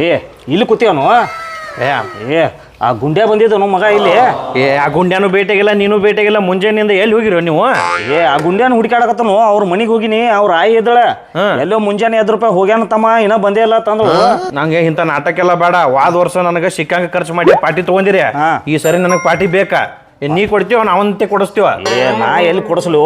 ಏ ಇಲ್ಲಿ ಕೂತೀವನು ಏ ಏ ಆ ಗುಂಡ್ಯ ಬಂದಿದ್ದನು ಮಗ ಇಲ್ಲಿ? ಏ ಆ ಗುಂಡ್ಯಾನು ಭೇಟಿಯಾಗಿಲ್ಲ ನೀನು ಭೇಟಿಯಾಗಿಲ್ಲ ಮುಂಜಾನೆಯಿಂದ ಎಲ್ಲಿ ಹೋಗಿರೋ ನೀವು? ಏ ಆ ಗುಂಡ್ಯಾನು ಹುಡುಕಾಡಕತ್ತನು ಅವ್ರ ಮನೆಗೆ ಹೋಗಿನಿ ಅವ್ರ ಆಯಿ ಇದ್ದಳ. ಎಲ್ಲೋ ಮುಂಜಾನೆ ಎದ್ ರೂಪಾಯಿ ಹೋಗ್ಯಾನ ತಮ್ಮ ಇನ್ನ ಬಂದೇ ಇಲ್ಲ ತಂದ್ರು ನಂಗೆ ಇಂಥ ನಾಟಕ ಎಲ್ಲ ಬೇಡ ವಾದ ವರ್ಷ ನನಗೆ ಸಿಕ್ಕಂಗ ಖರ್ಚು ಮಾಡಿ ಪಾರ್ಟಿ ತಗೊಂಡಿರಿ. ಈ ಸರಿ ನನಗೆ ಪಾರ್ಟಿ ಬೇಕಾ? ಏ, ನೀ ಕೊಡ್ತೀವ ನಾವಂತೆ ಕೊಡಿಸ್ತೀವ? ಏ ನಾ ಎಲ್ಲಿ ಕೊಡಿಸ್ಲು?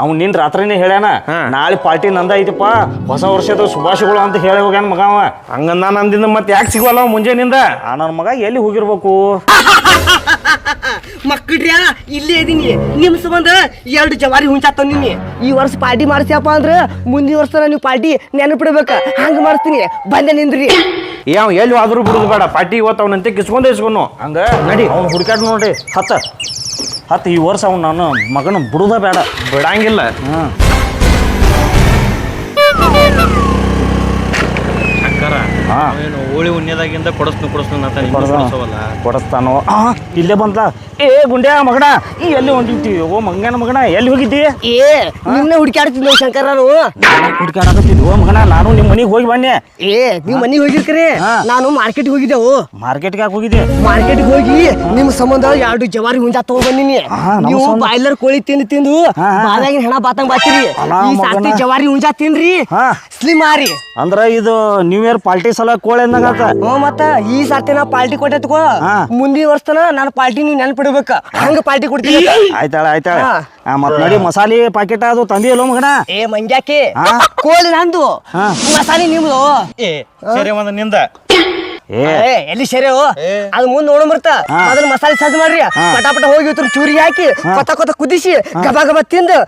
ಅವ್ನು ನಿನ್ ರಾತ್ರಿನೇ ಹೇಳ್ಯಾನ ನಾಳೆ ಪಾರ್ಟಿ ನಂದ ಐತಿಪ್ಪ ಹೊಸ ವರ್ಷದ ಶುಭಾಶಯಗಳು ಅಂತ ಹೇಳಿ ಹೋಗ್ಯಾನ ಮಗ ಅವ. ಹಂಗ ನಾನು ಅಂದಿಂದ ಮತ್ತೆ ಯಾಕೆ ಸಿಗೋಲ್ಲ ಅವ ಮುಂಜಾನಿಂದ ಆ ನನ್ನ ಮಗ ಎಲ್ಲಿ ಹೋಗಿರ್ಬೇಕು? ಮಕ್ಕಳ್ರ್ಯಾ ಇಲ್ಲೇ ಇದೀನಿ. ನಿಮ್ ಸಂಬಂಧ ಎರಡು ಜವಾರಿ ಹುಂಚಾತ ನಿನ್ನೆ ಈ ವರ್ಷ ಪಾರ್ಟಿ ಮಾಡಿಸ್ಯಪ್ಪ ಅಂದ್ರೆ ಮುಂದಿನ ವರ್ಷ ನೀವು ಪಾರ್ಟಿ ನೆನಪಿಡ್ಬೇಕ. ಹಂಗ ಮಾಡಿಸ್ತೀನಿ. ಬಂದೆ ನಿಂದ್ರಿ. ಏ ಅವ ಎಲ್ಲಿ ಆದ್ರೂ ಬಿಡುದು ಬೇಡ. ಪಾರ್ಟಿ ಇವತ್ತು ಅವನಂತೆ ಕಿಸ್ಕೊಂಡೇ ಇಸ್ಕೊನು. ಹಂಗ ನಡಿ ಅವ್ನು ಹುಡುಕಾಡ್ ನೋಡ್ರಿ. ಹತ್ತ. ಹತ್ತ ಈ ವರ್ಷ ಅವ್ನು ನಾನು ಮಗನ ಬಿಡುದ ಬೇಡ. ಬಿಡಂಗಿಲ್ಲ. ಹ್ಮ್. ಶಂಕರ ಹಾ. ಏನು ಹೋಳಿ ಉಣ್ಯದಾಗಿಂದ ಕೊಡಿಸ್ನು ಕೊಡಿಸ್ನು ಅಂತ ಕೊಡಸ್ತಾನೋ? ಆ ಇಲ್ಲೇ ಬಂತ ಏ ಗುಂಡ್ಯಾ ಮಗಣ ಈ ಎಲ್ಲಿ ಹೊಂಟಿದ್ದಿ? ಓ ಮಂಗನ ಮಗಣ ಎಲ್ಲಿ ಹೋಗಿದ್ದಿ? ಏ ನಿನ್ನೆ ಹುಡುಕಾಡ್ತಿದ್ವಿ ಶಂಕರ ಹುಡುಕಾಡಕತ್ತಿದ್ವಿ ಓ ಮಗಣ ನಾನು ನಿಮ್ಮ ಮನೆಗೆ ಹೋಗಿ ಬನ್ನಿ. ಏ ನೀವು ಮನೆಗೆ ಹೋಗಿರ್ಕರೆ ಹಾ. ನಾನು ಮಾರ್ಕೆಟ್ ಹೋಗಿದ್ದೆವು. ಮಾರ್ಕೆಟ್ಗೆ ಯಾಕೆ ಹೋಗಿದ್ದೆ? ಮಾರ್ಕೆಟ್ ಹೋಗಿ ನಿಮ್ ಸಂಬಂಧ ಎರಡು ಜವಾರಿ ಹುಂಜಾ ತಗೊಂಡ್ ಬಂದಿನಿ. ನೀವು. ಬಾಯ್ಲರ್ ಕೋಳಿ ತಿಂದು ತಿಂದು. ಬಾದಾಗಿನ ಹೆಣ ಬಾತಂಗ್ ಬಾತಿರಿ. ಈ ಸಾಟಿ ಜವಾರಿ ಹುಂಜಾ ತಿನ್ರಿ. ಸ್ಲಿಮ್ ಆರಿ. ಅಂದ್ರ ಇದು ನ್ಯೂ ಇಯರ್ ಪಾರ್ಟಿ ಸಲ ಕೋಳಿ ಅಂದಂಗ ಮತ್ತ ಈ ಸಾತಿ ನಾ ಪಾರ್ಟಿ ಕೊಟ್ಟೆ ತಗೋ. ಮುಂದಿನ ವರ್ಷತನ ನಾನು ಪಾರ್ಟಿ ನೀವು ನೆನ್ಪಿಡ್ಬೇಕ ಹಂಗ ಪಾರ್ಟಿ ಕೊಡ್ತೀವಿ ಆಯ್ತಾಳ ಆಯ್ತಾಳ. ಆ, ಮತ್ ನೋಡಿ ಮಸಾಲೆ ಪಾಕೆಟ್ ಅದು ತಂದಿಯಲ್ಲೋ ಮಗಣ ಏ ಮಂಜಾಕಿ. ಕೋಳಿ ನಂದು. ಮಸಾಲೆ ನಿಮ್ದು. ಏ ಸರಿ ಒಂದು ನಿಂದ? ಏ. ಎಲ್ಲಿ ಸರಿ ಅದು ಮುಂದ್ ನೋಡ ಬರ್ತ ಅದನ್ನ ಮಸಾಲೆ ಸಜ್ಜು ಮಾಡ್ರಿ. ಹಾ. ಪಟ ಪಟ ಹೋಗಿ ಇವ್ರ ಚೂರಿ ಹಾಕಿ ಕೊತ ಕೊತ ಕುದಿಸಿ ಗಬ ಗಬ ತಿಂದು.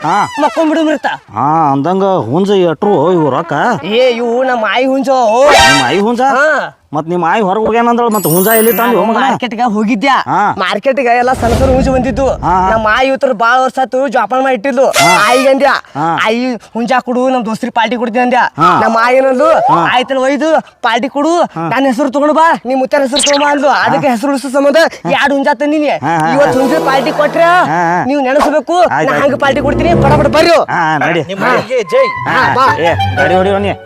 ಮಕ್ಕೊಂಡ್ಬಿಡು ಮರ್ತ. ಹಾ ಅಂದಂಗ ಹುಂಜ ಎಟ್ರು ಇವು ರೊಕ್ಕ? ಏ ಇವು ನಮ್ಮ ಆಯಿ ಹುಂಜ ಮಾಯಿ ಆಯಿ ಹುಂಜ? ಹಾ. ಮತ್ ನಿಮ್ಮ ಆಯಿ ಹೊರಗೆ ಹೋಗ್ಯಾನಂದ್ರ ಮತ್ ಹುಂಜ ಎಲ್ಲಿ ತಂದು ಮಾರ್ಕೆಟ್ಗೆ ಹೋಗಿದ್ಯಾ? ಹಾ. ಮಾರ್ಕೆಟ್ಗ ಎಲ್ಲ ಸಣ್ಣ ಸಣ್ಣ ಹುಂಜಿ ಬಂದಿದ್ದು. ಹಾ, ಹಾ. ನಮ್ಮ ಆಯಿ ಇವತ್ತರ ಬಾಳ ವರ್ಷ ಆತು ಜೋಪಾನ ಮಾಡಿ ಇಟ್ಟಿದ್ಲು ಆಯಿಗೆ ಅಂದ್ಯ? ಹಾ. ಆಯಿ ಹುಂಜಾ ಕೊಡು ನಮ್ ದೋಸ್ತ್ರಿ ಪಾರ್ಟಿ ಕೊಡ್ತೀನಿ ಅಂದ್ಯ? ಹಾ. ನಮ್ಮ ಆಯಿ ಏನಂದ್ಲು? ಆಯ್ತಲ್ಲ ಒಯ್ದು ಪಾರ್ಟಿ ಕೊಡು. ನನ್ನ ಹೆಸರು ತಗೊಂಡು ಬಾ. ನಿಮ್ ಮುತ್ತಾರ ಹೆಸರು ತಗೊಂಡ್ ಬಾ ಅಂದ್ಲು. ಅದಕ್ಕೆ ಹೆಸರು ಉಳಿಸೋ ಸಂಬಂಧ ಎರಡು ಹುಂಜಾ ತಂದಿನಿ. ಹಾ, ಹಾ, ಇವತ್ತು ಹುಂಜ ಪಾರ್ಟಿ ಕೊಟ್ರ ಹಾ, ಹಾ. ನೀವು ನೆನೆಸ್ಬೇಕು. ಆಯ್ತ್ ನಾ ಆಯ್ತ್. ಹಂಗ ಪಾರ್ಟಿ ಕೊಡ್ತೀನಿ. ಪಡ ಪಡ ಬರ್ರಿ. ಹಾ ನಡಿ. ನಿಮ್ಮ ಮನೆಗೆ ಜೈ. ಹಾ, ಬಾ. ಏ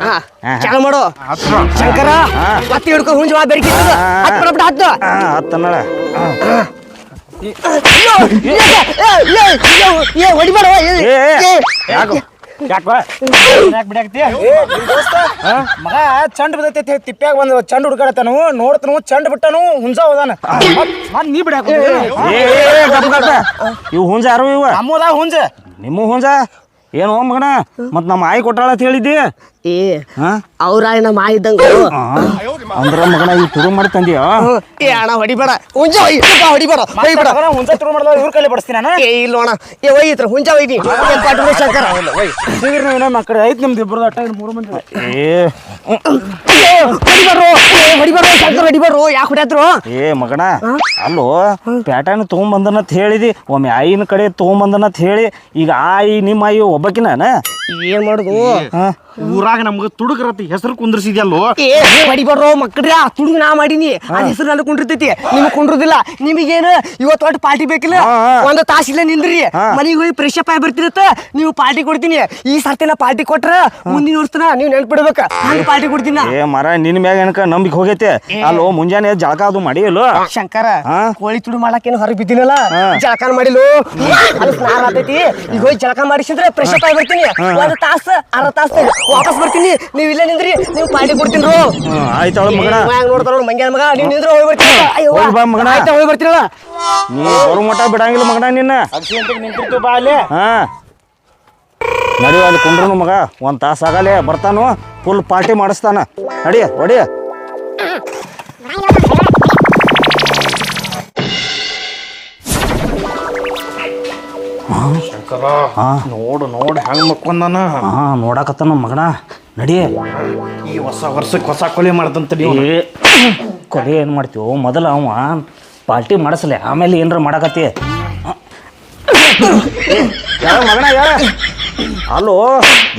ಹಾ ಹಾ. ಚಾಲು ಮಾಡು. ಶಂಕರ ಹತ್ತಿ ಹಿಡ್ಕೊ ಹುಂಜ ಬೆರ್ಕಿ. ಹತ್ತು ಪಟ ಪಟ ಹತ್ತು ಹಾ ಹತ್ತನ್ನಳ ಅಯ್ಯೋ, ಏ, ಏ, ಏ, ಅಯ್ಯೋ, ಏ, ಹೊಡಿಬೇಡ, ಏ, ಏ ಏ, ಯಾಕೋ ಯಾಕೋ ಯಾಕೆ ಬಿಡಾಕ್ತಿ ಮಗ ಚಂಡ್ ಬಿದ್ದೈತಿ ತಿಪ್ಪ್ಯಾಗ ಬಂದು ಚಂಡ್ ಹುಡುಕಾಡತಾನು ನೋಡ್ತಾನು ಚಂಡ್ ಬಿಟ್ಟನು ಹುಂಜ ಹೋದಾನ. ಮತ್ ನೀ ಬಿಡಾಕ ಏ ಏ, ಗಪ್ ಗಪ್. ಇವು ಹುಂಜ ಯಾರು ಇವ? ನಮ್ಮದ ಹುಂಜ. ನಿಮ್ಮ ಹುಂಜ? ಏನು ಮಗಣ ಮತ್ ನಮ್ಮ ಆಯಿ ಕೊಟ್ಟಾಳ ಅಂತ ಹೇಳಿದ್ದಿ? ಏ ಅವ್ರ ನಮ್ಮ ಇದ್ದಂಗ ಅಂದ್ರ ಮಗಣ ಈ ತುಡು ಮಾಡಿ ತಂದಿಯ ಏ ಅಣ್ಣ ಹೊಡಿಬೇಡ. ಹುಂಜ ಹೊಡಿಬೇಡ. ಹೊಯ್ಬೇಡ ಹುಂಜ ತುರು ಮಾಡಿದ ಇವ್ರ ಕೈಲಿ ಬಡಿಸ್ತೀನಿ ನಾನು. ಏ ಇಲ್ಲ ಅಣ್ಣ. ಏ ಒಯ್ಯಿತ್ರ ಹುಂಜ ಒಯ್ದಿ ಶಂಕರ? ಸಿಗಿರ್ ನೀವು ಇನ್ನೊಮ್ಮೆ ಆ ಕಡೆ. ಐತ್ ನಿಮ್ದು ಇಬ್ಬರದು ಅಟ್ಟ ಮೂರು ಮಂದಿ ಏ ಶಂಕರ ಯಾಕೆ ಅಲ್ಲೋ ಪ್ಯಾಟರ್ನ್ ತಗೊಂಬಂದನತ್ ಹೇಳಿದಿ. ಒಮ್ಮೆ ಆಯಿನ ಕಡೆ ತಗೊಂಬಂದನತ್ ಹೇಳಿ. ಈಗ ಆಯಿ ನಿಮ್ಮ ಆಯಿ ಒಬ್ಬಕಿನ ಏನ್? ಮಾಡುದು? ಊರಾಗ ನಮ್ಗೆ ತುಡುಗ್ರತಿ ಹೆಸರು ಕುಂದ್ರಿಸಿದ್ಯಲ್ಲೋ? ಏ ಹೊಡಿಬೇಡ್ರು ಮಕ್ಕಳ್ರಿ ಆ ತುಡುಗ ನಾ ಮಾಡೀನಿ. ಅದ್ ಹೆಸರು ನಾನು ಕುಂಡಿರ್ತೈತಿ. ನಿಮ್ಗೆ ಕುಂಡ್ರದಿಲ್ಲ ನಿಮಗೇನು ಇವತ್ತು ಒಟ್ಟು ಪಾರ್ಟಿ ಬೇಕಿಲ್ಲ. ಒಂದು ತಾಸಿಲ್ಲ ನಿಂದ್ರಿ. ಮನೆಗೆ ಹೋಗಿ ಫ್ರೆಶ್ ಅಪ್ ಆಗಿ ಬರ್ತಿರತ್ತ. ನೀವು ಪಾರ್ಟಿ ಕೊಡ್ತೀನಿ. ಈ ಸರ್ತಿ ನಾ ಪಾರ್ಟಿ ಕೊಟ್ರ ಮುಂದಿನ ವರ್ಷನ ನೀವು ನೆನ್ಪಿಡ್ಬೇಕ. ಹಂಗ ಪಾರ್ಟಿ ಕೊಡ್ತೀನಿ ಏ ಮರ ನಿನ್ ಮ್ಯಾಗ ಏನಕ ನಂಬಿಕೆ ಹೋಗೈತೆ? ಅಲ್ಲೋ ಮುಂಜಾನೆ ಜಳಕ ಅದು ಮಾಡಿ ಇಲ್ಲೋ ಶಂಕರ ಕೋಳಿ ತುಡು ಮಾಡಕ್ಕೇನು ಹೊರಗೆ ಬಿದ್ದಿನಲ್ಲ. ಜಳಕ ಮಾಡಿಲು ಅದು ಸ್ನಾನ ಆಗ್ತೈತಿ ಈಗ ಹೋಗಿ ಜಳಕ ಮಾಡಿಸಿದ್ರೆ ಫ್ರೆಶ್ ಅಪ್ ಆಗಿ ಬರ್ತೀನಿ. ಒಂದು ತಾಸು ಅರ್ಧ ತಾಸು ವಾಪಸ್ ಬರ್ತೀನಿ. ನೀವು ಇಲ್ಲ ನಿಂದ್ರಿ ನೀವು ಪಾರ್ಟಿ ಕೊಡ್ತೀನಿ ರೋ. ಆಯ್ತಾಳ ಮಗನ. ನೋಡ್ತಾರ ಮಂಗ್ಯಾನ ಮಗ ನೀವ್ ನಿಂದ್ರ ಹೋಗಿ ಬರ್ತೀನಿ. ಅಯ್ಯೋ ಬಾ ಮಗನ. ಆಯ್ತಾ ಹೋಗಿ ಬರ್ತೀನಲ್ಲ. ನೀ ಬರೋ ಮಠ ಬಿಡಂಗಿಲ್ಲ ಮಗಣ ನಿನ್ನ. ನಿಂತಿರ್ತು ಬಾ ಅಲ್ಲಿ. ಹಾ. ನಡಿ ಅಲ್ಲಿ ಕುಂಡ್ರು ಮಗ ಒಂದ್ ತಾಸ ಆಗಲೇ ಬರ್ತಾನು ಫುಲ್ ಪಾರ್ಟಿ ಮಾಡಿಸ್ತಾನ. ನಡಿ ಹೊಡಿ. ಹಾ ನೋಡು ನೋಡು ಹೆಂಗ್ ಮಕ್ಕೊಂದನ. ಹಾ ನೋಡಾಕತ್ತಾನ ಮಗನ. ನಡಿ. ಈ ಹೊಸ ವರ್ಷಕ್ಕೆ ಹೊಸ ಕೊಲೆ ಮಾಡ್ದಂತ ಏ ಕೊಲೆ ಏನು ಮಾಡ್ತೀವೋ? ಮೊದಲು ಅವ. ಪಾರ್ಟಿ ಮಾಡಿಸ್ಲೆ. ಆಮೇಲೆ ಏನಾರ ಮಾಡಕತ್ತಿ. ಯಾವ ಮಗಣ ಯಾವ ಅಲ್ಲೋ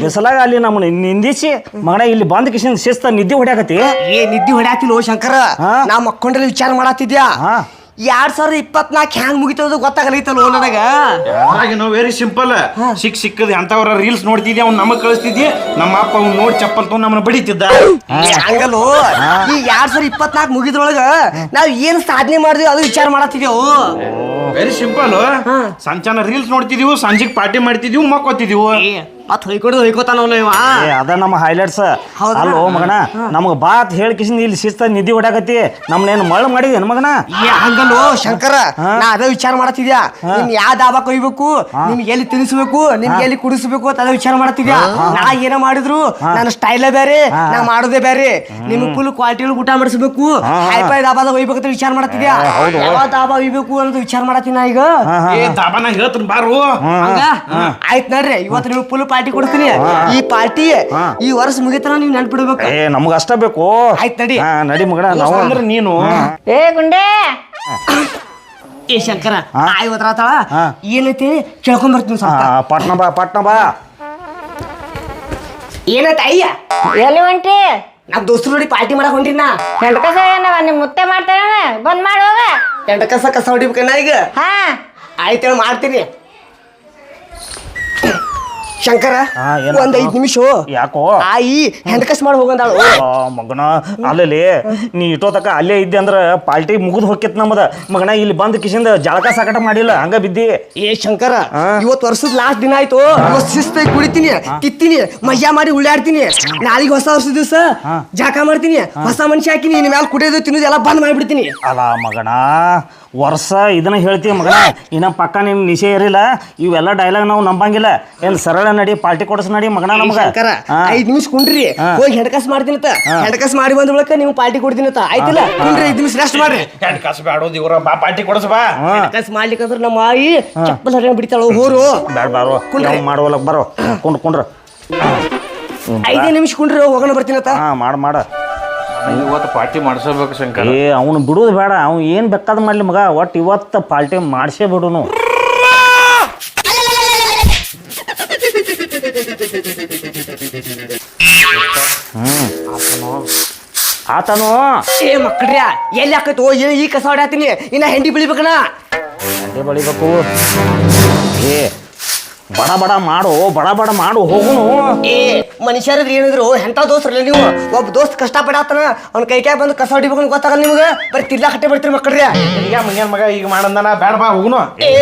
ಬಿಸಲಾಗ ಅಲ್ಲಿ ನಮ್ಮನ್ನ ನಿಂದಿಸಿ ಮಗನ ಇಲ್ಲಿ ಬಂದ ಕಿಶನ್ ಶಿಸ್ತ ನಿದ್ದೆ ಹೊಡ್ಯಾಕತ್ತಿ. ಏ ನಿದ್ದೆ ಹೊಡ್ಯಾತಿಲ್ಲ ಶಂಕರ? ಹಾ? ನಾ ಮಕ್ಕೊಂಡ್ರಲ್ಲಿ ವಿಚಾರ ಮಾಡತ್ತಿದ್ಯಾ ಹಾ. ಎರಡ್ ಸಾವಿರದ ಇಪ್ಪತ್ನಾಲ್ಕು ಹ್ಯಾಂಗ್ ಮುಗಿತದ ಗೊತ್ತಾಗಲೈತಲ್ಲ ನನಗ? ನಾವು ವೆರಿ ಸಿಂಪಲ್ ಸಿಕ್ ಸಿಕ್ಕದ ಅಂತವ್ರ ರೀಲ್ಸ್ ನೋಡ್ತಿದ್ದೆ ಅವ್ನು ನಮಗ್ ಕಳಿಸ್ತಿದ್ದೆ. ನಮ್ಮ ಅಪ್ಪ ಅವ್ನು ನೋಡಿ ಚಪ್ಪಲ್ ತೊಗೊಂಡು ನಮ್ಮನ್ನ ಬಡಿತಿದ್ದ. ಹಂಗಲ್ಲೋ? ಈ ಎರಡ್ ಸಾವಿರದ ಇಪ್ಪತ್ನಾಲ್ಕು ಮುಗಿದ್ರೊಳಗ ನಾವ್ ಏನ್ ಸಾಧನೆ ಮಾಡಿದ್ವಿ ಅದು ವಿಚಾರ ಮಾಡತ್ತಿದ್ದೆವು ವೆರಿ ಸಿಂಪಲ್ ಸಂಚಾನ ರೀಲ್ಸ್ ನೋಡ್ತಿದೀವಿ ಸಂಜೆಗೆ ಪಾರ್ಟಿ ಮಾಡ್ತಿದೀವಿ ಮಕ್ಕೋತಿದೀವು. ಮತ್ ಹೊಯ್ಕೊಡು ಹೊಯ್ಕೋತಾನವಲ್ಲ ಇವ. ಏ ಅದ ನಮ್ಮ ಹೈಲೈಟ್ಸ್ ಹೌದಾ? ಅಲ್ಲೋ ಮಗನ ನಮಗ ಬಾತ್ ಹೇಳ್ಕಿಸಿಂದ ಇಲ್ಲಿ ಶಿಸ್ತ ನಿಧಿ ಹೊಡ್ಯಾಕತಿ ನಮ್ನೇನು ಮಳ್ ಮಾಡಿದ ಮಗನ? ಏ ಹಂಗಲ್ಲೋ ಶಂಕರ ನಾ ಅದೇ ವಿಚಾರ ಮಾಡತಿದ್ಯಾ? ನಿಮ್ ಯಾವ ದಾಬಾ ಕೊಯ್ಬೇಕು ನಿಮ್ಗೆ ಎಲ್ಲಿ ತಿನ್ನಿಸ್ಬೇಕು ನಿಮ್ಗೆ ಎಲ್ಲಿ ಕುಡಿಸ್ಬೇಕು ಅಂತ ಅದೇ ವಿಚಾರ ಮಾಡತಿದ್ಯಾ? ನಾ ಏನ ಮಾಡಿದ್ರು ನನ್ನ ಸ್ಟೈಲೇ ಬೇರೆ ನಾ ಮಾಡೋದೇ ಬೇರೆ. ನಿಮ್ಗೆ ಫುಲ್ ಕ್ವಾಲಿಟಿ ಊಟ ಮಾಡಿಸ್ಬೇಕು ಹೈಫೈ ದಾಬಾದಾಗ ಒಯ್ಬೇಕು ಅಂತ ವಿಚಾರ ಮಾಡತಿದ್ಯಾ? ಯಾವ ದಾಬಾ ಒಯ್ಬೇಕು ಅನ್ನೋದು ವಿಚಾರ ಮಾಡತೀನಿ ನಾ ಈಗ. ಏ ಹೇಳ್ತೀನಿ ಬಾರು. ಹಂಗ? ಆಯ್ತ್ ನೋಡ್ರಿ ಇವತ್ತು ನಿಮ್ಗೆ ಫುಲ್ ಪಾರ್ಟಿ ಕೊಡ್ತೀನಿ. ಈ ಪಾರ್ಟಿ ಈ ವರ್ಷ ಮುಗಿತನ ನೀವು ನೆನ್ಪಿಡ್ಬೇಕು. ಏ ನಮ್ಗ ಅಷ್ಟ ಬೇಕು. ಆಯ್ತ್ ನಡಿ. ಹಾ, ನಡಿ ನಾವು ಅಂದ್ರೆ ನೀನು. ಏ ಗುಂಡೆ. ಏ ಶಂಕರ ಆಯ್ ಹೋದ್ರಾತಾಳ. ಏನೈತಿ? ಕೇಳ್ಕೊಂಡ್ ಬರ್ತೀನಿ ಹಾ, ಸ್ವಲ್ಪ ಪಟ್ನ ಬಾ ಪಟ್ನ ಬಾ. ಏನೈತಿ ಅಯ್ಯ? ಎಲ್ಲಿ ಹೊಂಟಿ ನಾ ದೋಸ್ತರು ನೋಡಿ ಪಾರ್ಟಿ ಮಾಡಕ್ ಹೊಂಟಿನ ಹೆಂಡ್ ಕಸ ಏನವ? ನಿಮ್ ಮುತ್ತೆ ಮಾಡ್ತಾರ ಬಂದ್ ಮಾಡಿ ಹೋಗ. ಎಂಟ ಕಸ ಕಸ ಹೊಡಿಬೇಕನ್ನ ಈಗ? ಹಾ. ಆಯ್ತು ಮಾಡ್ತೀನಿ. ಶಂಕರ? ಒಂದ್ ಐದ್ ನಿಮಿಷ. ಯಾಕೋ? ಆಯಿ ಹೆಂಡಕಸ್ ಮಾಡಿ ಹೋಗಂದಾಳು. ಮಗನ ಅಲ್ಲಲ್ಲಿ ನೀ ಇಟ್ಟೋತಕ ಅಲ್ಲೇ ಇದ್ದೆ ಅಂದ್ರ ಪಾರ್ಟಿ ಮುಗಿದು ಹೋಗಿತ್ ನಮ್ಮದ ಮಗನ ಇಲ್ಲಿ ಬಂದ್ ಕಿಶಿಂದ ಜಳಕ ಸಾಕಟ ಮಾಡಿಲ್ಲ ಹಂಗ ಬಿದ್ದಿ. ಏ ಶಂಕರ. ಇವತ್ ವರ್ಷದ ಲಾಸ್ಟ್ ದಿನ ಆಯ್ತು. ಇವತ್ ಶಿಸ್ತಾಗಿ ಕುಡಿತೀನಿ ತಿತ್ತೀನಿ ಮಜಾ ಮಾಡಿ ಉಳ್ಳಾಡ್ತೀನಿ. ನಾಳಿಗೆ ಹೊಸ ವರ್ಷದ ದಿವಸ ಜಾಕ ಮಾಡ್ತೀನಿ. ಹೊಸ ಮನುಷ್ಯ ಹಾಕಿನಿ ನಿಮ್ ಮ್ಯಾಲ ಕುಡಿಯೋದು ತಿನ್ನೋದು ಎಲ್ಲ ಬಂದ್ ಮಾಡಿಬಿಡ್ತೀನಿ. ಅಲ್ಲ ಮಗನ ವರ್ಷ ಇದನ್ನ ಹೇಳ್ತೀವಿ ಮಗನ. ಇನ್ನ ಪಕ್ಕ ನಿಮ್ ನಿಶೆ ಇರಲಿಲ್ಲ. ಇವೆಲ್ಲ ಡೈಲಾಗ್ ನಾವು ನಂಬಂಗಿಲ್ಲ. ಏನ್ ಸರಳ ನಡಿ ಪಾರ್ಟಿ ಕೊಡಸ್ ನಡಿ ಮಗನ ನಮಗ. ಶಂಕರ ಹಾ. ಐದ್ ನಿಮಿಷ ಕುಂಡ್ರಿ ಹೋಗಿ ಹೆಡ್ಕಾಸ್ ಮಾಡ್ತೀನಿ ಹೆಡ್ಕಾಸ್ ಮಾಡಿ ಬಂದ ಬಳಕ ನೀವು ಪಾರ್ಟಿ ಕೊಡ್ತೀನಿ ಅಂತ ಆಯ್ತಿಲ್ಲ ಕುಂಡ್ರಿ ಐದ್ ನಿಮಿಷ ರೆಸ್ಟ್ ಮಾಡ್ರಿ. ಹೆಡ್ಕಾಸ್ ಕಾಸು ಬ್ಯಾಡೋದು ಇವ್ರ ಬಾ ಪಾರ್ಟಿ ಕೊಡಸ್ ಬಾ. ಹೆಡ್ಕಾಸ್ ಮಾಡ್ಲಿಕ್ಕಂದ್ರ ನಮ್ಮ ಆಯಿ ಚಪ್ಪಲ್ ಹರಿಯ ಬಿಡ್ತಾಳ ಹೋರು. ಬ್ಯಾಡ ಬಾರೋ ಯಾವ ಮಾಡುವಲ್ಲಕ್ ಬರೋ? ಕುಂಡ್ರ ಕುಂಡ್ರ. ಐದೇ ನಿಮಿಷ ಕುಂಡ್ರಿ ಹೋಗೋಣ ಬರ್ತೀನಿ ಹಾ ಮಾಡ ಮಾಡ. ಇವತ್ತು ಪಾರ್ಟಿ ಮಾಡಿಸಬೇಕು ಶಂಕರ್. ಏ ಅವನು ಬಿಡೋದು ಬೇಡ. ಅವ್ನು ಏನ್ ಬೇಕಾದ್ ಮಾಡ್ಲಿ ಮಗ. ಒಟ್ಟು ಇವತ್ತು ಪಾರ್ಟಿ ಮಾಡ್ಸೇ ಬಿಡುನು. ಆತನು. ಏ ಮಕ್ಕಳ್ರ್ಯಾ ಎಲ್ಲಿ ಹಾಕೈತು? ಏ ಈ ಕಸ ಹೊಡ್ಯಾತೀನಿ. ಇನ್ನ ಹೆಂಡಿ ಬಿಳಿಬೇಕಣ್ಣ. ಹೆಂಡಿ ಬಳಿಬೇಕು. ಏ ಬಡ ಬಡ ಮಾಡು ಬಡ ಬಡ ಮಾಡು ಹೋಗುನು ಏ ಮನುಷ್ಯರ ಏನಿದ್ರು ಎಂತ ದೋಸ್ತ್ರಲ್ಲ ನೀವು? ಒಬ್ಬ ದೋಸ್ತ್ ಕಷ್ಟ ಪಡಾತನ ಅವ್ನ ಕೈ ಕೈ ಬಂದು ಕಸ ಹೊಡಿಬೇಕು ಗೊತ್ತಾಗಲ್ಲ ನಿಮ್ಗೆ? ಬರೀ ತಿರ್ಲಾ ಕಟ್ಟೆ ಬಿಡ್ತೀರಿ ಮಕ್ಕಳ್ರಿ ಈಗ ಮನೆಯ ಮಗ ಈಗ ಮಾಡಂದನ ಬೇಡ ಬಾ ಹೋಗುನು. ಏ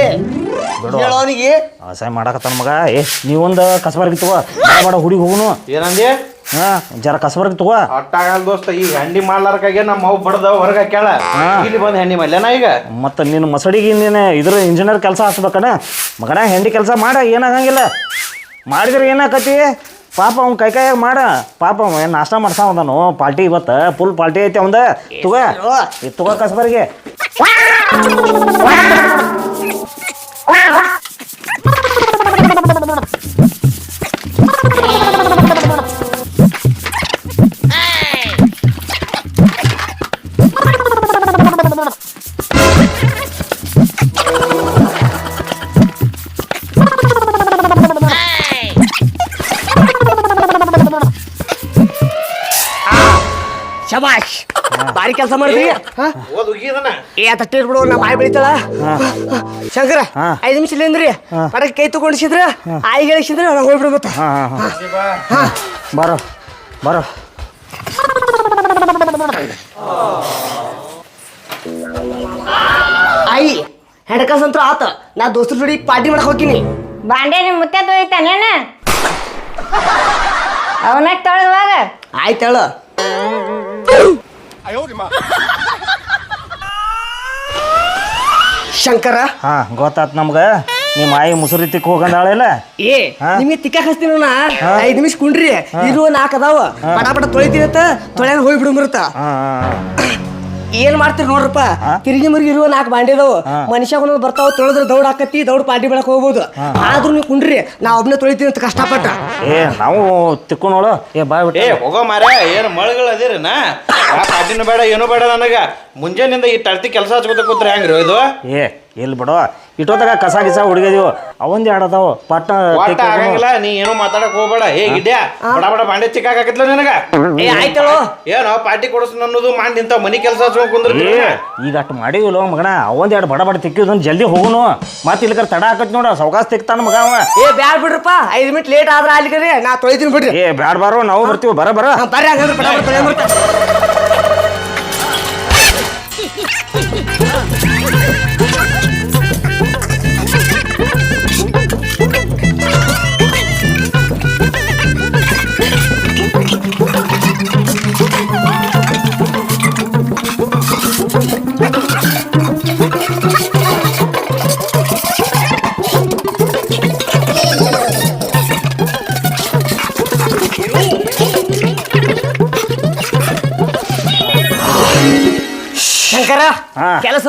ಹೇಳೋನಿಗೆ. ಅಸಹ್ಯ ಮಾಡಕತ್ತಾನ ಮಗ. ಏ ನೀವೊಂದು ಕಸ ಬರ್ಗಿತ್ತು ಬಡ ಬಡ ಹುಡುಗಿ ಹೋಗುನು. ಏನಂದಿ? ಹಾ ಜರ ಕಸಬರ್ಗಿ ತಗೋ. ಒಟ್ಟಾಗಲ್ಲ ದೋಸ್ತ ಈ ಹಂಡಿ ಮಾಡ್ಲಾರ್ಕಾಗೆ ನಮ್ಮ ಅವ್ ಬಡ್ದ ಹೊರಗೆ ಕೇಳ. ಇಲ್ಲಿ ಬಂದು ಹಂಡಿ ಮಾಡ್ಲೇನ ಈಗ? ಮತ್ತೆ ನಿನ್ನ ಮಸಡಿಗೆ ನೀನು ಇದ್ರ ಇಂಜಿನಿಯರ್ ಕೆಲಸ ಹಚ್ಬೇಕನ ಮಗನ ಹೆಂಡಿ ಕೆಲಸ ಮಾಡ ಏನಾಗಂಗಿಲ್ಲ. ಮಾಡಿದ್ರೆ ಏನಾಕತಿ? ಪಾಪ ಅವ್ನ ಕೈ ಕೈಯಾಗ ಮಾಡ. ಪಾಪ ಅವ ಏನ್ ನಾಷ್ಟ ಮಾಡ್ಸಾವನು ಪಾರ್ಟಿ ಇವತ್ತು ಫುಲ್ ಪಾರ್ಟಿ ಐತಿ ಅವಂದ. ತುಗ. ಈ ತುಗ ಕಸಬರ್ಗೆ. ಕೆಲಸ ಮಾಡಿದ್ರಿ ಏ ತಟ್ಟಿ ಬಿಡು ನಾ ಬಾಯಿ ಬೆಳಿತಾಳ ಶಂಕರ ಐದು ನಿಮಿಷ ಇಲ್ಲೇಂದ್ರಿ ಪಡಕ್ ಕೈ ತಗೊಂಡಿಸಿದ್ರ ಆಯ್ ಹೇಳಿಸಿದ್ರ ನಾ ಹೋಗ್ಬಿಡ್ಬೇಕು ಹಾಂ ಹಾಂ ಹಾಂ. ಬರೋ ಬರೋ. ಆಯಿ ಹೆಣಕಾಸ ಅಂತ ಆತ. ನಾ ದೋಸ್ತರ ಜೋಡಿ ಪಾರ್ಟಿ ಮಾಡಕ್ ಹೋಗ್ತೀನಿ. ಬಾಂಡೆ ನಿಮ್ ಮುತ್ತೆ ತೊಳಿತಾನೇನ ತಳುವಾಗ ಆಯ್ತೇಳು ಆಯ್ತು ಹೇಳು. ಶಂಕರ? ಹಾ ಗೊತ್ತಾತ್ ನಮ್ಗ. ನಿಮ್ಮ ಆಯಿ ಮುಸುರಿ ತಿಕ್ ಹೋಗಂದಾಳಿಲ್ಲ ಏ ಹಾ? ನಿಮಗೆ ತಿಕ್ಕ ಹಚ್ತೀನಿ ನಾ. ಐದ್ ನಿಮಿಷ ಕುಂಡ್ರಿ. ಇರುವ ನಾಲ್ಕು ಅದಾವ. ಪಟ ಪಟ ತೊಳಿತೀನಿ ಅಂತ ತೊಳ್ಯಾನ ಹೋಗಿ ಬಿಡು ಮರುತ್ತ ಹಾಂ ಹಾಂ. ಏನ್ ಮಾಡ್ತೀರಿ ನೋಡ್ರಪ್ಪ? ತಿರುಗಿ ಮುರುಗಿ ಇರುವ ನಾಲ್ಕು ಬಾಂಡೆ ಅದಾವ ಮನುಷ್ಯ ಒಂದೊಂದು ಬರ್ತಾವ ತೊಳೆದ್ರೆ ದೌಡ್ ಹಾಕತ್ತಿ ದೌಡ್ ಪಾಂಡಿ ಬೆಳಕ್ ಹೋಗ್ಬೋದು. ಆದ್ರೂ ನೀವು ಕುಂಡ್ರಿ ನಾ ಒಬ್ನೇ ತೊಳಿತೀನಿ ಅಂತ ಕಷ್ಟಪಟ್ಟ ಏ ನಾವು ತಿಕ್ಕೋಣೋಳು. ಏ ಬಾ ಏ ಬಿಟ್ಟು ಹೋಗೋ ಮಾರ ಏನು ಮಳಗಳು ಅದಿರನ ನಾ? ಪಾರ್ಟಿನೂ ಬೇಡ ಏನು ಬೇಡ ನನಗ. ಮುಂಜಾನಿಂದ ಈ ಟರ್ತಿ ಕೆಲಸ ಹಚ್ಕೋತ ಕೂತ್ರೆ ಹೆಂಗ್ರಿ ಇದು? ಏ ಎಲ್ಲಿ ಬಿಡೋ. ಇಟ್ಟೋದಾಗ ಕಸ ಗಿಸ ಹುಡುಗಿದೀವು ಅವೊಂದು ಎರಡು ಅದಾವ? ಪಟ್ಟ ಒಟ್ಟ ಆಗಂಗಿಲ್ಲ ನೀ ಏನೋ ಮಾತಾಡಕ್ ಹೋಗ್ಬೇಡ. ಏ ಗಿಡ್ಯಾ ಬಡ ಬಡ ಬಾಂಡೆ ಚಿಕ್ಕಾಕತ್ಲ ನಿನಗ? ಏ ಆಯ್ತಳು ಏನೋ ಪಾರ್ಟಿ ಕೊಡಿಸ್ ಅನ್ನೋದು ಮಾಡಿ ನಿಂತ ಮನಿ ಕೆಲಸ ಕುಂದ್ರಿ ಈಗ ಅಷ್ಟು ಮಾಡಿವಿಲ್ಲ ಮಗನ? ಅವಂದ್ ಎರಡು ಬಡ ಬಡ ತಿಕ್ಕಿದ್ ಜಲ್ದಿ ಹೋಗುನು. ಮತ್ತೆ ಇಲ್ಲಿ ತಡ ಹಾಕತ್ ನೋಡ ಸಾವಕಾಶ ತಿಕ್ತಾನ ಮಗ ಅವ. ಏ ಬ್ಯಾಡ್ ಬಿಡ್ರಪ್ಪ. ಐದು ಮಿನಿಟ್ ಲೇಟ್ ಆದ್ರೆ ಅಲ್ಲಿಗೆ ನಾ ತೊಳಿತೀನಿ ಬಿಡ್ರಿ. ಏ ಬ್ಯಾಡ ಬಾರೋ ನಾವು ಬರ್ತೀವಿ. ಬರ ಬರ. ಹಾ, ಬರ್ರಿ ಹಂಗಂದ್ರೆ ಪಟ ಪಟ ತೊಳ್ಕೊಂಡ್ಬಿಡ್ತೆ. ಶಂಕರ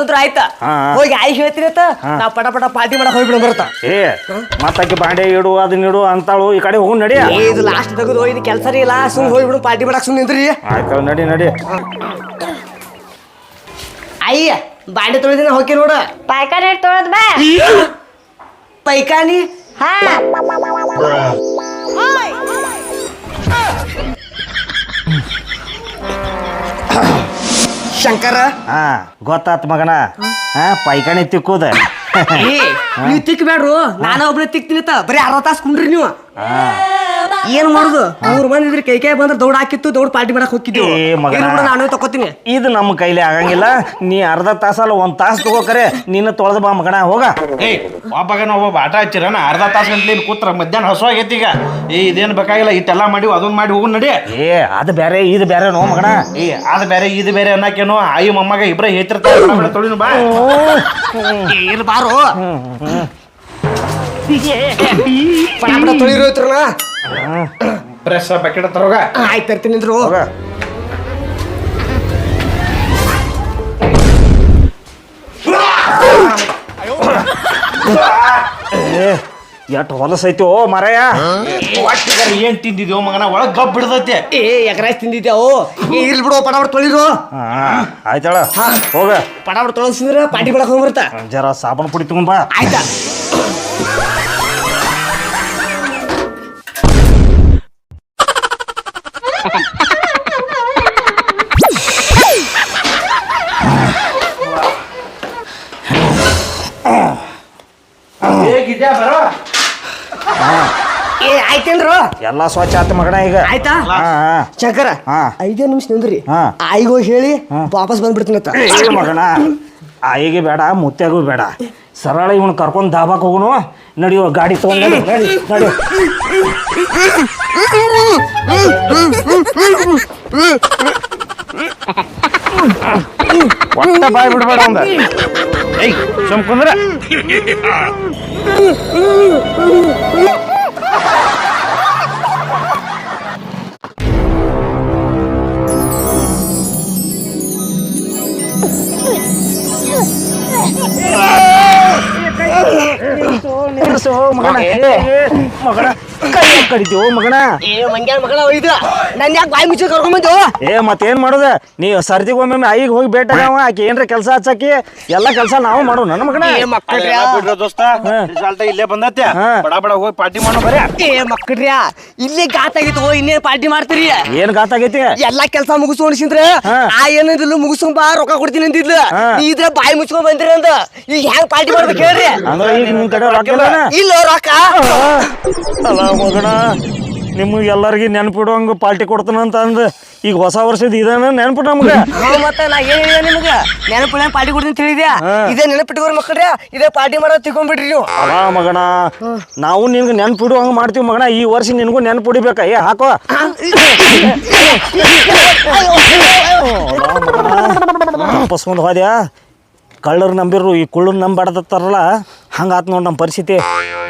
ಅಂತ್ರ ಆಯ್ತಾ? ಹೋಗಿ ಆಯ್ಕೆ ಹೇಳ್ತೀನಿ ಅಂತ? ನಾ ಪಟ ಪಟ ಪಾರ್ಟಿ ಮಾಡಕ್ ಹೋಗ್ಬಿಡ ಬರ್ತಾ. ಏ ಮತ್ತಾಕಿ ಬಾಂಡೆ ಇಡು ಅದನ್ನ ಇಡು ಅಂತಾಳು ಈ ಕಡೆ ಹೋಗು ನಡಿ. ಏ ಇದು ಲಾಸ್ಟ್ ತೆಗೆದು ಇದು ಕೆಲಸ ಇಲ್ಲ ಸುಮ್ ಹೋಗ್ಬಿಡು ಪಾರ್ಟಿ ಮಾಡಕ್ ಸುಮ್ ನಿಂತ್ರಿ. ಆಯ್ತು ನಡಿ ನಡಿ. ಅಯ್ಯ ಬಾಂಡೆ ತೊಳೆದಿನ ಹೋಗಿ ನೋಡ. ಪಾಯ್ಕಾನ ತೊಳೆದ್ ಬಾ. ಪೈಕಾನಿ ಹಾ. ಶಂಕರ? ಹಾ ಗೊತ್ತಾತ್ ಮಗನ. ಹಾ ಪೈಕಾಣಿ ತಿಕ್ಕೋದ. ಏ ನೀವು ತಿಕ್ಬೇಡ್ರು. ನಾನು ಒಬ್ನೇ ತಿಕ್ತೀನಿ ಅಂತ ಬರೀ ಅರ್ಧ ತಾಸು ಕುಂಡ್ರಿ ನೀವು. ಏನ್ ಮಾಡುದು? ಮೂರ್ ಮಂದಿ ಇದ್ರೆ ಕೈ ಕೈ ಬಂದ್ರೆ ದೌಡ್ ಹಾಕಿತ್ತು ದೌಡ್ ಪಾರ್ಟಿ ಮಾಡಕ್ ಹೋಗಿದ್ದೀವಿ ಏ ಮಗನ. ನಾನು ತಗೋತೀನಿ ಇದು ನಮ್ಮ ಕೈಲಿ ಆಗಂಗಿಲ್ಲ. ನೀ ಅರ್ಧ ತಾಸಲ್ಲ ಒಂದ್ ತಾಸು ತಗೋಕರೆ ನಿನ್ನ ತೊಳೆದ ಬಾ ಮಗಣ ಹೋಗ. ಏಯ್ ಒಬ್ಬ ಆಟ ಹಚ್ಚಿರನ ಅರ್ಧ ತಾಸು ಗಂಟ್ಲೆ ಇಲ್ಲಿ ಕೂತ್ರ ಮಧ್ಯಾಹ್ನ ಹಸು ಆಗೈತಿ ಈಗ. ಏ ಇದೇನು ಬೇಕಾಗಿಲ್ಲ ಇಟ್ಟೆಲ್ಲ ಮಾಡಿ ಅದೊಂದು ಮಾಡಿ ಹೋಗು ನಡಿ. ಏ ಅದು ಬೇರೆ ಇದು ಬೇರೆ ನೋ ಮಗಣ ಏ ಅದು ಬೇರೆ ಇದು ಬೇರೆ ಅನ್ನಕೇನು ಆಯಿ ಮೊಮ್ಮಗ ಇಬ್ರ ಹೇಳ್ತಿರ್ತಾರೆ. ಬಾ. ಇರ್ ಬಾರು ಪಟ ಪಟ ತೊಳಿರೋ ಐತ್ರಲ್ಲ ಫ್ರೆಶ್ ಬಕೆಟ್ ತರೋಗ ಆಯ್ತು ತರ್ತೀನಿ ಅಂದ್ರು ಹೋಗ. ಏ ಎಷ್ಟು ಹೊಲಸೈತಿ ಓ ಮರಯ? ಏನ್ ತಿಂದಿದ್ಯೋ ಮಗನ ಒಳಗ್ ಗಬ್ ಬಿಡ್ದೈತಿ. ಏ ಎಕರಾಯ್ಸ್ ತಿಂದಿದ್ಯಾವು? ಇರ್ಲಿ ಬಿಡು ಪಟ ಪಟ ತೊಳಿರು ಹಾ ಆಯ್ತಾಳ ಹೋಗ. ಪಟ ಪಟ ತೊಳಸಿದ್ರೆ ಪಾರ್ಟಿ ಮಾಡಕ್ ಹೋಗ್ಬರ್ತಾ. ಜರ ಸಾಬನ್ ಪುಡಿ ತಗೊಂಬಾ ಆಯ್ತಾ? ಹೇಗಿದ್ಯಾ? ಬರೋ? ಏ ಆಯ್ತೇನ್ರು? ಎಲ್ಲ ಸ್ವಚ್ಛ ಆತ ಮಗಣ ಈಗ. ಆಯ್ತಾ? ಚಕ್ರ ಹಾ. ಐದೇ ನಿಮಿಷ ನಿಂದ್ರಿ. ಹಾ. ಆಯಿಗೆ ಹೋಗಿ ಹೇಳಿ ವಾಪಸ್ ಬಂದ್ಬಿಡ್ತೀನಿ ಏ ಮಗನ ಆಯಿಗೆ ಬೇಡ ಮುತ್ಯಾಗೂ ಬೇಡ. ಸರಳ ಇವನು ಕರ್ಕೊಂಡು ದಾಬಾಕ್ ಹೋಗೋಣ ನಡಿಯೋ ಗಾಡಿ ತಗೊಂಡ್ ಒಟ್ಟ ಬಾಯ್ ಬಿಡ್ಬೇಡ ಒಂದ. ಏಯ್ ಸುಮ್ ಕುಂದ್ರ ನಿಲ್ಸು, ಮಗನ ಏ, ಏ, ಮಗನ ಕೈ ಕಡಿತೀವೋ ಮಗಣ ಏ ಮಂಗ್ಯಾನ ಮಗಳ ಒಯ್ದು ನನ್ನ ಯಾಕೆ ಬಾಯಿ ಮುಚ್ಚಿ ಕರ್ಕೊಂಬಂದು ಏ ಮತ್ತೇನ್ ಮಾಡೋದ? ನೀ ಸರ್ದಿಗೆ ಒಮ್ಮೆ ಐಗ್ ಹೋಗಿ ಬೇಟ ಆಕಿ ಏನ್ರ ಕೆಲಸ ಹಚ್ಚಾಕಿ ಎಲ್ಲಾ ಕೆಲಸ ನಾವು ಮಾಡೋ ನನ್ನ ಮಗನ? ಏ ಮಕ್ಕಳ್ರಿ ಬಿಡ್ರ ದೋಸ್ತ ರಿಸಲ್ಟ್ ಇಲ್ಲೇ ಬಂದತ್ತೆ ಹಾ. ಬಡ ಬಡ ಹೋಗಿ ಪಾರ್ಟಿ ಮಾಡೋ ಬರೇ. ಏ ಮಕ್ಕಳ್ರಿ ಇಲ್ಲಿ ಗಾತ ಆಗಿತ್ತು ಇನ್ನೇನ್ ಪಾರ್ಟಿ ಮಾಡ್ತೀರಿ? ಏನ್ ಗಾತಾಗೈತಿ ಎಲ್ಲಾ ಕೆಲಸ ಮುಗಿಸ್ಕೊಂಡಿಸಿದ್ರೆ ಹಾ. ಆ ಏನಂದಿಲ್ಲ ಮುಗಿಸ್ಕೊಂಡ್ ಬಾ ರೊಕ್ಕ ಕೊಡ್ತೀನಿ ಅಂದಿದ್ಲು. ಹಾ. ನೀ ಇದ್ರೆ ಬಾಯಿ ಮುಚ್ಕೊಂಡ್ ಬಂದಿರಿ ಅಂದ. ಈಗ ಹೆಂಗ್ ಪಾರ್ಟಿ ಮಾಡ್ಬೇಕು ಹೇಳ್ರಿ? ಅಂದ್ರೆ ಈಗ ನಿಮ್ ಕಡೆ ರೊಕ್ಕ ಇಲ್ಲನ? ಇಲ್ಲ ರೊಕ್ಕ. ಅಲ್ಲ ಮಗನ ನಿಮ್ಗೆ ಎಲ್ಲರಿಗೆ ನೆನ್ಪಿಡುವಂಗೆ ಪಾರ್ಟಿ ಕೊಡ್ತಾನಂತ ಅಂದ ಈಗ ಹೊಸ ವರ್ಷದ ಇದನ್ನ ನೆನಪು ನಮ್ಗೆ? ಮತ್ತೆ ನಾ ಏನ್ ಹೇಳಿದೆ ನಿಮ್ಗ? ನೆನಪು ಪಾರ್ಟಿ ಕೊಡ್ತೀನಿ ತಿಳಿದ್ಯಾ. ಇದೇ ನೆನಪಿಟ್ಕೋರಿ ಮಕ್ಕಳ್ರೆ ಇದೇ ಪಾರ್ಟಿ ಮಾಡೋದ್ ತಿಳ್ಕೊಂಡ್ಬಿಡ್ರಿ ನೀವು. ಅಲ್ಲ ಮಗಣ ನಾವು ನಿನ್ಗೆ ನೆನಪಿಡುವಂಗ ಮಾಡ್ತೀವಿ ಮಗಣ ಈ ವರ್ಷ ನಿನಗೂ ನೆನಪು ಹೊಡಿಬೇಕ? ಏ ಹಾಕೋ. ವಾಪಸ್ ಮುಂದೆ ಹೋದ್ಯಾ? ಕಳ್ಳರು ನಂಬಿರು ಈ ಕುಳ್ಳರ್ ನಂಬಾಡ್ತಾರಲ್ಲ ಹಂಗಾತ್ ನೋಡಿ ನಮ್ಮ ಪರಿಸ್ಥಿತಿ.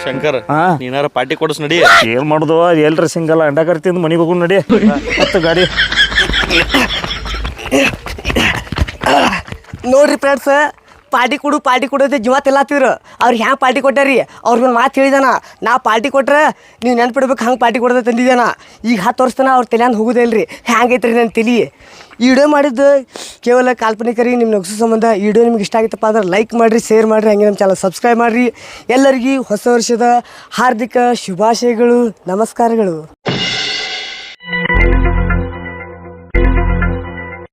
ಶಂಕರ್ ಹಾ. ನೀನಾರ ಪಾರ್ಟಿ ಕೊಡಸ್ ನಡಿ. ಏನ್ ಮಾಡುದು? ಎಲ್ರಿ ಸಿಂಗಲ್ ಅಂಡ ಕರ್ತಿಂದ ಮನಿ ಹೋಗು ನಡಿ. ಹತ್ತು ಗಾಡಿ. ನೋಡ್ರಿ ಫ್ರೆಂಡ್ಸ್ ಪಾರ್ಟಿ ಕೊಡು ಪಾರ್ಟಿ ಕೊಡು ಅಂತ ಜೀವ ಅವ್ರು ಹ್ಯಾಂಗೆ ಪಾರ್ಟಿ ಕೊಟ್ಟಾರಿ? ಅವ್ರಿಗೆ ಒಂದು ಮಾತು ಹೇಳಿದಾನ. ನಾ ಪಾರ್ಟಿ ಕೊಟ್ರೆ ನೀವು ನೆನ್ಪಿಡ್ಬೇಕು ಹಂಗೆ ಪಾರ್ಟಿ ಕೊಡೋದ ತಂದಿದ್ದಾನ ಈಗ ಹತ್ತು ವರ್ಷ ತನ ಅವ್ರ ತಲೆಯಂದು ಹೋಗೋದೇ ಇಲ್ರಿ. ಹ್ಯಾಂಗೈತ್ರಿ ನನ್ನ ತಲಿ? ಈ ವಿಡಿಯೋ ಮಾಡಿದ್ದು ಕೇವಲ ಕಾಲ್ಪನಿಕರಿಗೆ ನಿಮ್ಮ ನಗಸು ಸಂಬಂಧ. ವಿಡಿಯೋ ನಿಮ್ಗೆ ಇಷ್ಟ ಆಗಿತ್ತಪ್ಪ ಅಂದ್ರೆ ಲೈಕ್ ಮಾಡಿರಿ ಶೇರ್ ಮಾಡಿರಿ, ಹಂಗೆ ನಮ್ಮ ಚಾನಲ್ ಸಬ್ಸ್ಕ್ರೈಬ್ ಮಾಡಿರಿ. ಎಲ್ಲರಿಗೂ ಹೊಸ ವರ್ಷದ ಹಾರ್ದಿಕ ಶುಭಾಶಯಗಳು, ನಮಸ್ಕಾರಗಳು.